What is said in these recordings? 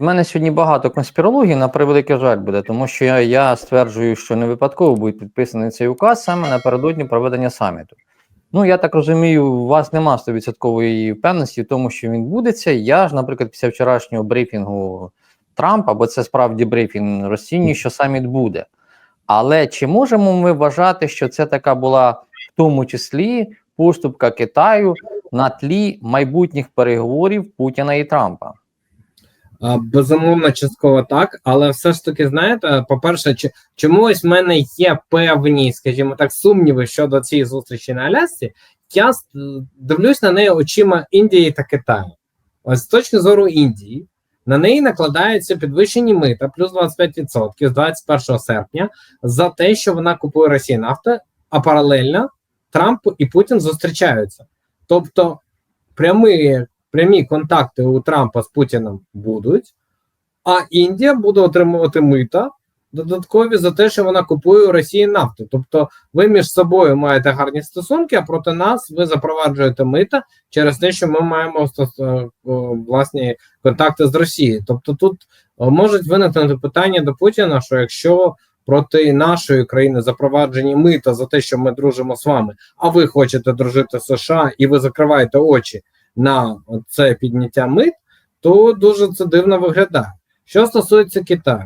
У мене сьогодні багато конспірологій, на превеликий жаль буде, тому що я, я стверджую, що не випадково буде підписаний цей указ саме напередодні проведення саміту. Ну, я так розумію, у вас нема 100% впевненості в тому, що він будеться. Я ж, наприклад, після вчорашнього брифінгу Трампа, бо це справді брифінг, розцінюю, що саміт буде. Але чи можемо ми вважати, що це така була в тому числі поступка Китаю на тлі майбутніх переговорів Путіна і Трампа? Безумовно, частково так, але все ж таки, знаєте, по-перше, чомусь в мене є певні, скажімо так, сумніви щодо цієї зустрічі на Алясці. Я дивлюсь на неї очима Індії та Китаю. Ось з точки зору Індії, на неї накладаються підвищені мита плюс 25% з 21 серпня за те, що вона купує Росії нафту, а паралельно Трамп і Путін зустрічаються. Тобто прямі прямі контакти у Трампа з Путіним будуть, а Індія буде отримувати мита додаткові за те, що вона купує у Росії нафту. Тобто, ви між собою маєте гарні стосунки, а проти нас ви запроваджуєте мита через те, що ми маємо е, власні контакти з Росією. Тобто, тут е, можуть виникнути питання до Путіна, що якщо проти нашої країни запроваджені мита за те, що ми дружимо з вами, а ви хочете дружити з США і ви закриваєте очі на це підняття мит, то дуже це дивно виглядає. Що стосується Китаю,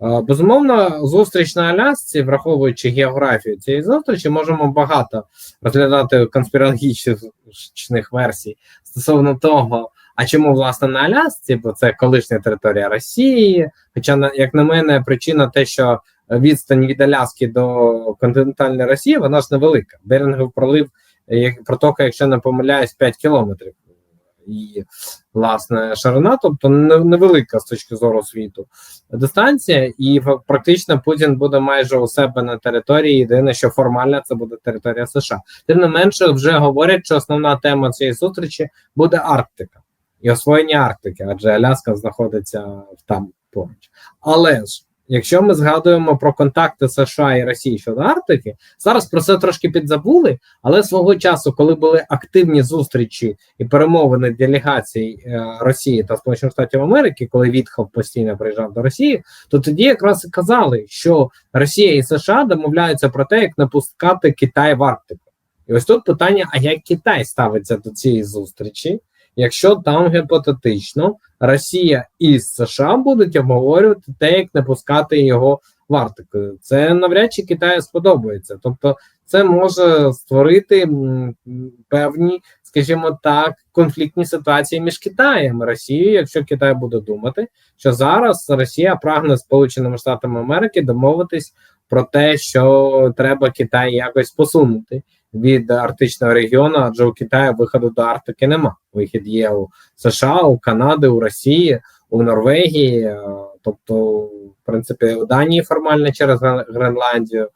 безумовно, зустріч на Алясці, враховуючи географію цієї зустрічі, можемо багато розглядати конспірологічних версій стосовно того, а чому власне на Алясці, бо це колишня територія Росії. Хоча, як на мене, причина те, що відстань від Аляски до континентальної Росії, вона ж невелика. Берингов пролив протока, якщо не помиляюсь, 5 кілометрів. І власне ширина, тобто невелика з точки зору світу дистанція, і практично Путін буде майже у себе на території. Єдине, що формально це буде територія США. Тим не менше, вже говорять, що основна тема цієї зустрічі буде Арктика і освоєння Арктики, адже Аляска знаходиться там поруч. Але ж якщо ми згадуємо про контакти США і Росії щодо Арктики, зараз про це трошки підзабули. Але свого часу, коли були активні зустрічі і перемовини делегацій е, Росії та Сполучених Штатів Америки, коли Вітхов постійно приїжджав до Росії, то тоді якраз і казали, що Росія і США домовляються про те, як не пускати Китай в Арктику. І ось тут питання: а як Китай ставиться до цієї зустрічі, якщо там гіпотетично Росія і США будуть обговорювати те, як не пускати його в Арктику. Це навряд чи Китаю сподобається. Тобто, це може створити певні, скажімо так, конфліктні ситуації між Китаєм і Росією, якщо Китай буде думати, що зараз Росія прагне Сполученими Штатами Америки домовитись про те, що треба Китай якось посунути від арктичного регіону, адже у Китаю виходу до Арктики нема. Вихід є у США, у Канади, у Росії, у Норвегії, е, тобто, в принципі, у Данії формально через Гренландію,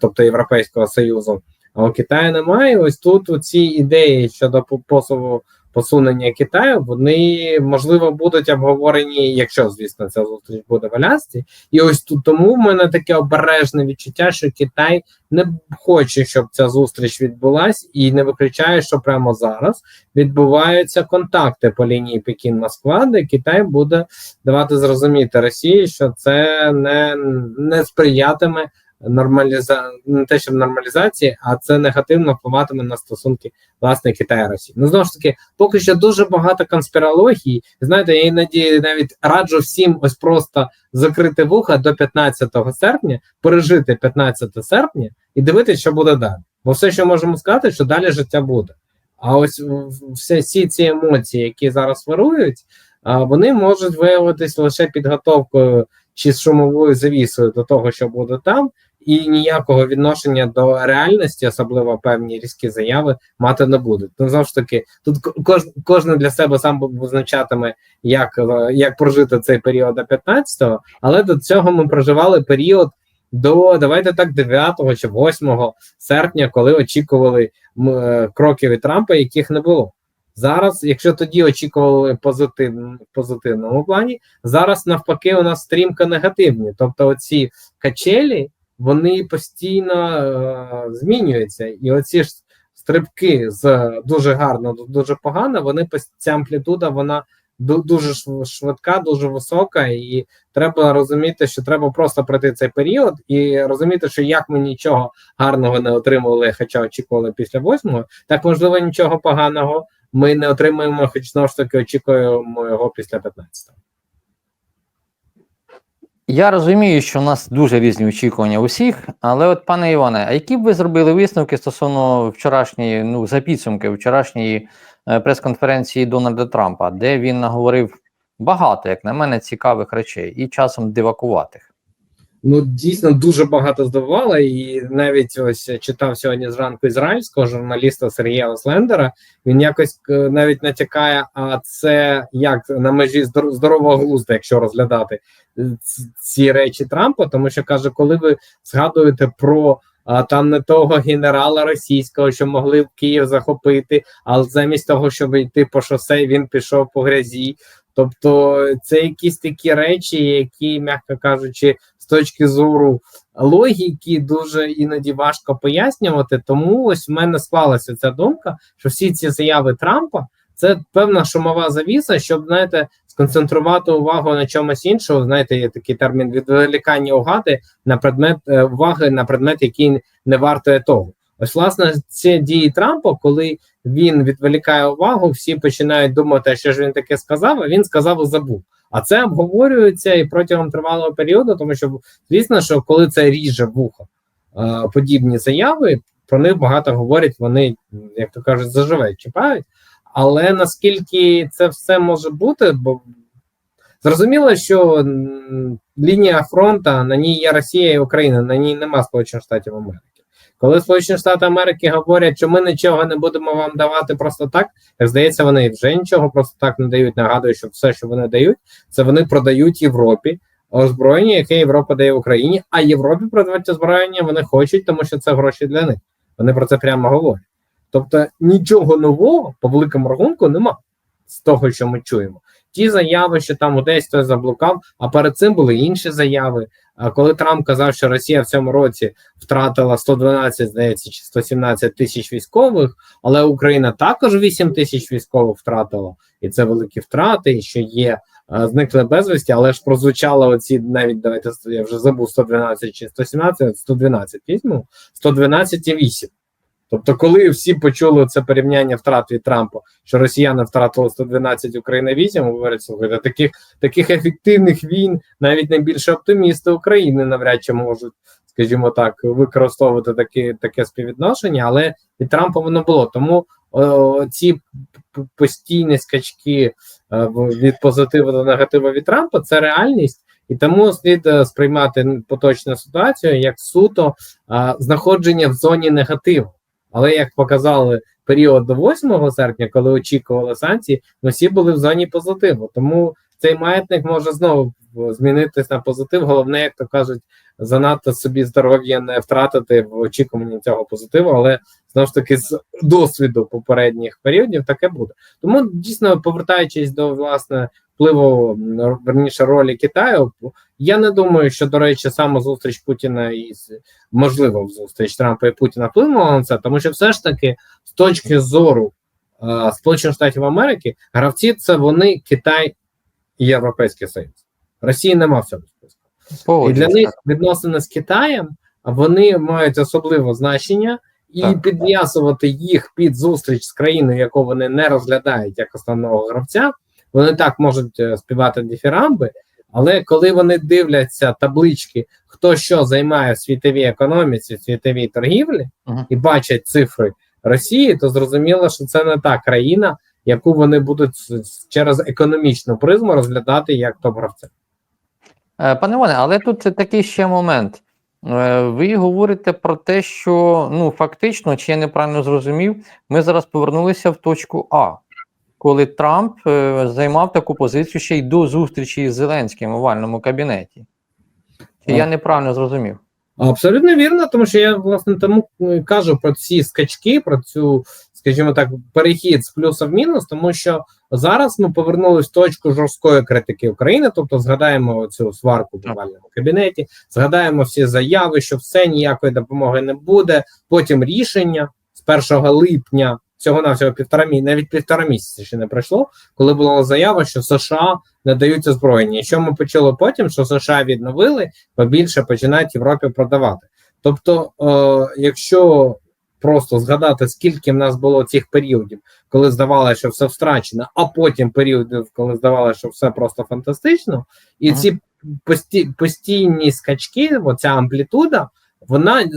тобто Європейського Союзу. А у Китаю немає. Ось тут ці ідеї щодо по- посуву посунення Китаю, вони можливо будуть обговорені, якщо звісно ця зустріч буде в Алясці. І ось тут тому в мене таке обережне відчуття, що Китай не хоче, щоб ця зустріч відбулась, і не виключає, що прямо зараз відбуваються контакти по лінії Пекін-Москва, де Китай буде давати зрозуміти Росії, що це не, не сприятиме нормаліза... не те, що нормалізації, а це негативно впливатиме на стосунки власне Китаю Росії. Ну знову ж таки, поки що дуже багато конспірології. Знаєте, я іноді навіть раджу всім ось просто закрити вуха до 15 серпня, пережити 15 серпня і дивитися, що буде далі. Бо все, що можемо сказати, що далі життя буде. А ось все всі ці емоції, які зараз вирують, вони можуть виявитись лише підготовкою чи шумовою завісою до того, що буде там, і ніякого відношення до реальності, особливо певні різкі заяви, мати не будуть. Ну ж таки, тут ко- кож, кожен для себе сам визначатиме, як, е, як прожити цей період до 15-го, але до цього ми проживали період до давайте так 9 чи 8 серпня, коли очікували м, е, кроків від Трампа, яких не було. Зараз, якщо тоді очікували позитив, позитивному плані, зараз навпаки у нас стрімка негативні. Тобто, оці качелі вони постійно е, змінюються, і оці ж стрибки з дуже гарно до дуже погано, вони ця амплітуда вона дуже швидка, дуже висока, і треба розуміти, що треба просто пройти цей період і розуміти, що як ми нічого гарного не отримували, хоча очікували після восьмого, так можливо нічого поганого ми не отримаємо, хоч знову ж таки очікуємо його після 15-го. Я розумію, що в нас дуже різні очікування усіх, але от, пане Іване, а які б ви зробили висновки стосовно вчорашньої, ну, за підсумки вчорашньої е, прес-конференції Дональда Трампа, де він наговорив багато, як на мене, цікавих речей і часом дивакуватих. Ну, дійсно дуже багато здивувало, і навіть ось читав сьогодні зранку ізраїльського журналіста Сергія Ослендера. Він якось е, навіть натякає, а це як на межі здор- здорового глузду, якщо розглядати е, ці речі Трампа, тому що каже, коли ви згадуєте про. А там не того генерала російського, що могли в Київ захопити, але замість того, щоб йти по шосе, він пішов по грязі. Тобто, це якісь такі речі, які, м'яко кажучи, точки зору логіки дуже іноді важко пояснювати. Тому ось в мене склалася ця думка, що всі ці заяви Трампа це певна шумова завіса, щоб знаєте, сконцентрувати увагу на чомусь іншому. Знаєте, є такий термін відволікання угади на предмет е, уваги на предмет, який не вартує того. Ось, власне, ці дії Трампа, коли він відволікає увагу, всі починають думати, що ж він таке сказав, а він сказав і забув. А це обговорюється і протягом тривалого періоду, тому що звісно, що коли це ріже вухо е, подібні заяви, про них багато говорять, вони, як то кажуть, заживають, чіпають. Але наскільки це все може бути, бо зрозуміло, що лінія фронту на ній є Росія і Україна, на ній нема Сполучених Штатів Америки. Коли Сполучені Штати Америки говорять, що ми нічого не будемо вам давати просто так, як здається, вони вже нічого просто так не дають. Нагадую, що все, що вони дають, це вони продають Європі озброєння, яке Європа дає Україні. А Європі продавати озброєння вони хочуть, тому що це гроші для них. Вони про це прямо говорять. Тобто нічого нового по великому рахунку нема з того, що ми чуємо. Ті заяви, що там десь хтось заблукав, а перед цим були інші заяви. А коли Трамп казав, що Росія в цьому році втратила 112, здається, чи 117 тисяч військових, але Україна також 8 тисяч військових втратила, і це великі втрати, і що є е, зникли безвісті, але ж прозвучало оці навіть давайте я вже забув 112 чи 117, 112 візьму, 112 і 8. Тобто, коли всі почули це порівняння втрат від Трампа, що росіяни втратили 112, Україна 8, говорять, слухайте, таких таких ефективних війн навіть найбільше оптимісти України навряд чи можуть, скажімо так, використовувати таке, таке співвідношення, але від Трампа воно було. Тому о, ці постійні скачки е, в- від позитиву до негативу від Трампа це реальність. І тому слід е, сприймати поточну ситуацію як суто е, знаходження в зоні негативу. Але як показали період до 8 серпня, коли очікували санкції, ми всі були в зоні позитиву. Тому цей маятник може знову змінитись на позитив. Головне, як то кажуть, занадто собі здоров'я не втратити в очікуванні цього позитиву, але знову ж таки з досвіду попередніх періодів таке буде. Тому дійсно повертаючись до власне впливу верніше ролі Китаю, я не думаю, що до речі, саме зустріч Путіна із можливо зустріч Трампа і Путіна вплинула на це, тому що все ж таки з точки зору е, Сполучених Штатів Америки гравці це вони Китай і Європейський Союз. Росії нема в цьому списку. І для них відносини з Китаєм вони мають особливе значення, і Так. підв'язувати їх під зустріч з країною, яку вони не розглядають як основного гравця. Вони так можуть е, співати дифірамби, але коли вони дивляться таблички, хто що займає в світовій економіці, в світовій торгівлі, Мгм. і бачать цифри Росії, то зрозуміло, що це не та країна, яку вони будуть через економічну призму розглядати як топ-гравця. Е, Пане Іване, але тут такий ще момент. Е, Ви говорите про те, що ну фактично, чи я неправильно зрозумів, ми зараз повернулися в точку А, коли Трамп е, займав таку позицію ще й до зустрічі з Зеленським у овальному кабінеті. Чи я неправильно зрозумів? Абсолютно вірно, тому що я власне тому е, кажу про ці скачки, про цю, скажімо так, перехід з плюса в мінус, тому що зараз ми повернулись в точку жорсткої критики України, тобто згадаємо цю сварку в овальному кабінеті, згадаємо всі заяви, що все ніякої допомоги не буде. Потім рішення з 1 липня всього на всього півтора місяці, навіть півтора місяця ще не пройшло, коли була заява, що США надають озброєння. І що ми почули потім, що США відновили, побільше починають Європі продавати. Тобто, е, якщо просто згадати, скільки в нас було цих періодів, коли здавалося, що все втрачено, а потім періодів, коли здавалося, що все просто фантастично, і ці пості, постійні скачки, оця амплітуда, вона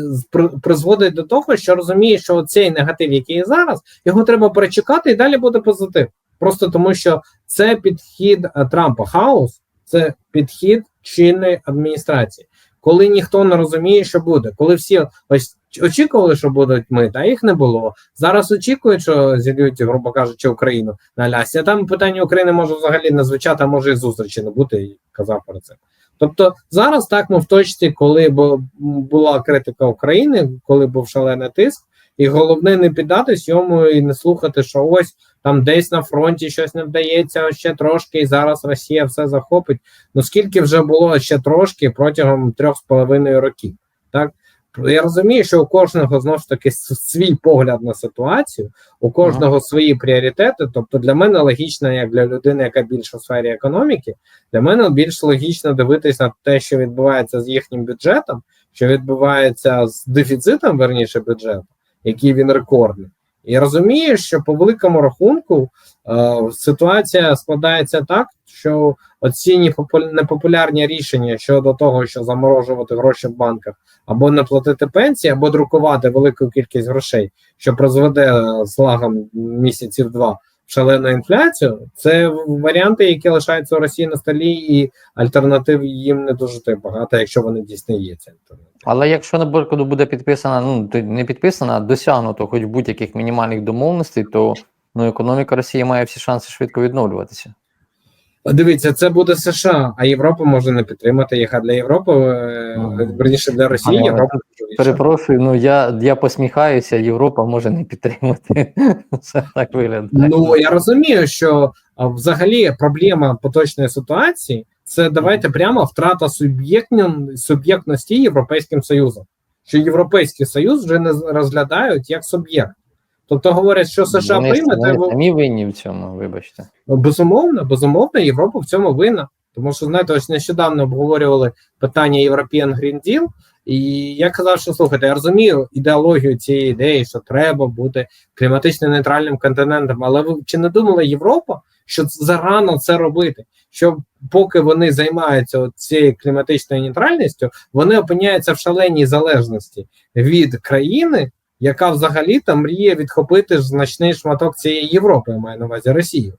призводить до того, що розуміє, що цей негатив, який є зараз, його треба перечекати, і далі буде позитив. Просто тому, що це підхід е, Трампа. Хаос це підхід чинної адміністрації. Коли ніхто не розуміє, що буде, коли всі ось очікували, що будуть мити, а їх не було. Зараз очікують, що зільють, грубо кажучи, Україну на Алясі. А там питання України може взагалі не звучати, а може і зустрічі не бути, і казав про це. Тобто зараз так ми в точці, коли б була критика України, коли був шалений тиск, і головне не піддатись йому і не слухати, що ось там десь на фронті щось не вдається, ще трошки, і зараз Росія все захопить. Ну скільки вже було ще трошки протягом трьох з половиною років, так. Я розумію, що у кожного знову ж таки свій погляд на ситуацію, у кожного свої пріоритети. Тобто, для мене логічно, як для людини, яка більше в сфері економіки, для мене більш логічно дивитися на те, що відбувається з їхнім бюджетом, що відбувається з дефіцитом, верніше бюджету, який він рекордний. І розумієш, що по великому рахунку е, ситуація складається так, що оці непопу- непопулярні рішення щодо того, що заморожувати гроші в банках, або не платити пенсії, або друкувати велику кількість грошей, що призведе е, з лагом місяців два шалену інфляцію. Це варіанти, які лишаються у Росії на столі, і альтернатив їм не дуже так багато, якщо вони дійсно є. Ці альтернативи. Але якщо наприклад буде підписана, ну не підписана, а досягнуто хоч будь-яких мінімальних домовленостей, то ну економіка Росії має всі шанси швидко відновлюватися. Дивіться, це буде США, а Європа може не підтримати їх. А для Європи, е, верніше для Росії, Європа. Перепрошую, ну я, я посміхаюся, Європа може не підтримати. Це так виглядає. Ну я розумію, що взагалі проблема поточної ситуації це давайте прямо втрата суб'єктня- суб'єктності Європейським Союзом. Що Європейський Союз вже не розглядають як суб'єкт. Тобто говорять, що США вони, прийме, вони то самі винні в цьому, вибачте. безумовно, безумовно, Європа в цьому винна. Тому що, знаєте, ось нещодавно обговорювали питання European Green Deal, і я казав, що слухайте, я розумію ідеологію цієї ідеї, що треба бути кліматично нейтральним континентом. Але ви чи не думала Європа, що зарано це робити? Що поки вони займаються цією кліматичною нейтральністю, вони опиняються в шаленій залежності від країни, яка взагалі там мріє відхопити ж значний шматок цієї Європи, я маю на увазі Росію.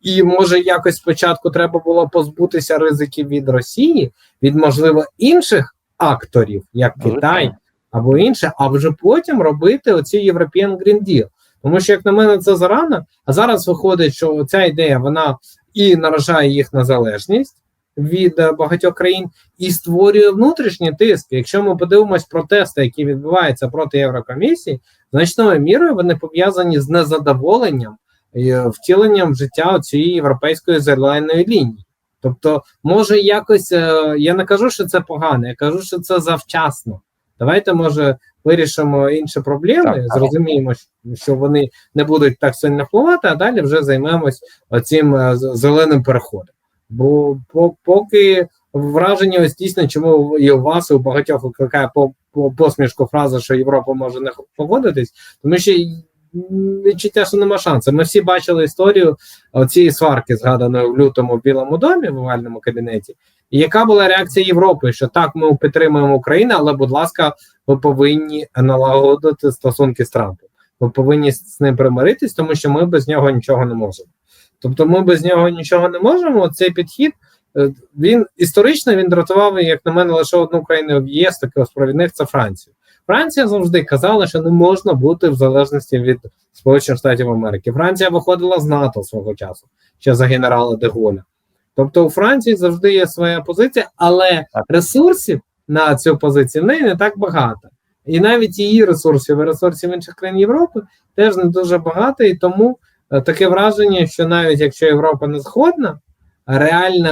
І може якось спочатку треба було позбутися ризиків від Росії, від можливо інших акторів, як Китай або інше, а вже потім робити оці European Green Deal. Тому що, як на мене, це зарано. А зараз виходить, що ця ідея вона і наражає їх на залежність від е, багатьох країн, і створює внутрішній тиск. Якщо ми подивимось протести, які відбуваються проти Єврокомісії, значною мірою вони пов'язані з незадоволенням і втіленням в життя цієї європейської зеленої лінії. Тобто, може якось е, я не кажу, що це погано, я кажу, що це завчасно. Давайте, може, вирішимо інші проблеми, Так, зрозуміємо, що вони не будуть так сильно впливати, а далі вже займемось цим зеленим переходом. Бо поки враження ось дійсно, чому і у вас, і у багатьох викликає по, по посмішку фраза, що Європа може не погодитись, тому що відчуття, що нема шансу. Ми всі бачили історію цієї сварки, згаданої в лютому в Білому домі в овальному кабінеті. І яка була реакція Європи? Що так, ми підтримуємо Україну, але, будь ласка, ви повинні налагодити стосунки з Трампом. Ви повинні з ним примиритись, тому що ми без нього нічого не можемо. Тобто, ми без нього нічого не можемо. Цей підхід е, він історично він дратував, як на мене, лише одну країну в ЄС, таких провідних це Францію. Франція завжди казала, що не можна бути в залежності від Сполучених Штатів Америки. Франція виходила з НАТО свого часу, ще за генерала Деголя. Тобто у Франції завжди є своя позиція, але ресурсів на цю позицію в неї не так багато. І навіть її ресурсів і ресурсів інших країн Європи теж не дуже багато, і тому таке враження, що навіть якщо Європа не згодна, реально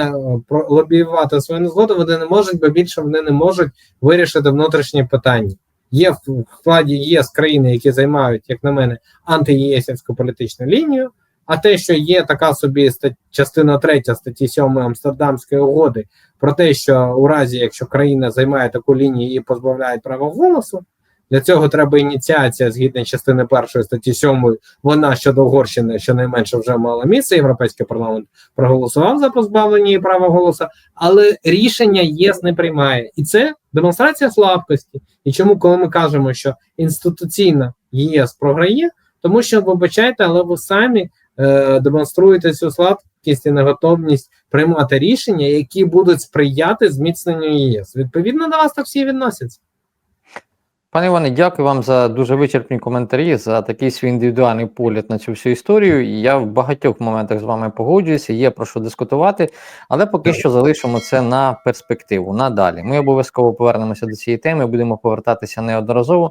е, лобіювати свою незгоду вони не можуть, бо більше вони не можуть вирішити внутрішні питання. є в складі ЄС країни, які займають, як на мене, антиєсівську політичну лінію. А те, що є така собі стат... частина 3 статті 7 Амстердамської угоди, про те, що у разі, якщо країна займає таку лінію, її позбавляють права голосу. Для цього треба ініціація згідно частини першої статті 7, Вона щодо Угорщини щонайменше вже мала місце. Європейський парламент проголосував за позбавлення її права голосу, але рішення ЄС не приймає, і це демонстрація слабкості. І чому, коли ми кажемо, що інституційно ЄС програє, тому що вибачайте, але ви самі е, демонструєте цю слабкість і неготовність приймати рішення, які будуть сприяти зміцненню ЄС. Відповідно до вас так всі відносяться. Пане Іване, дякую вам за дуже вичерпні коментарі, за такий свій індивідуальний погляд на цю всю історію. І Я в багатьох моментах з вами погоджуюся, є про що дискутувати, але поки що залишимо це на перспективу, надалі. Ми обов'язково повернемося до цієї теми, будемо повертатися неодноразово.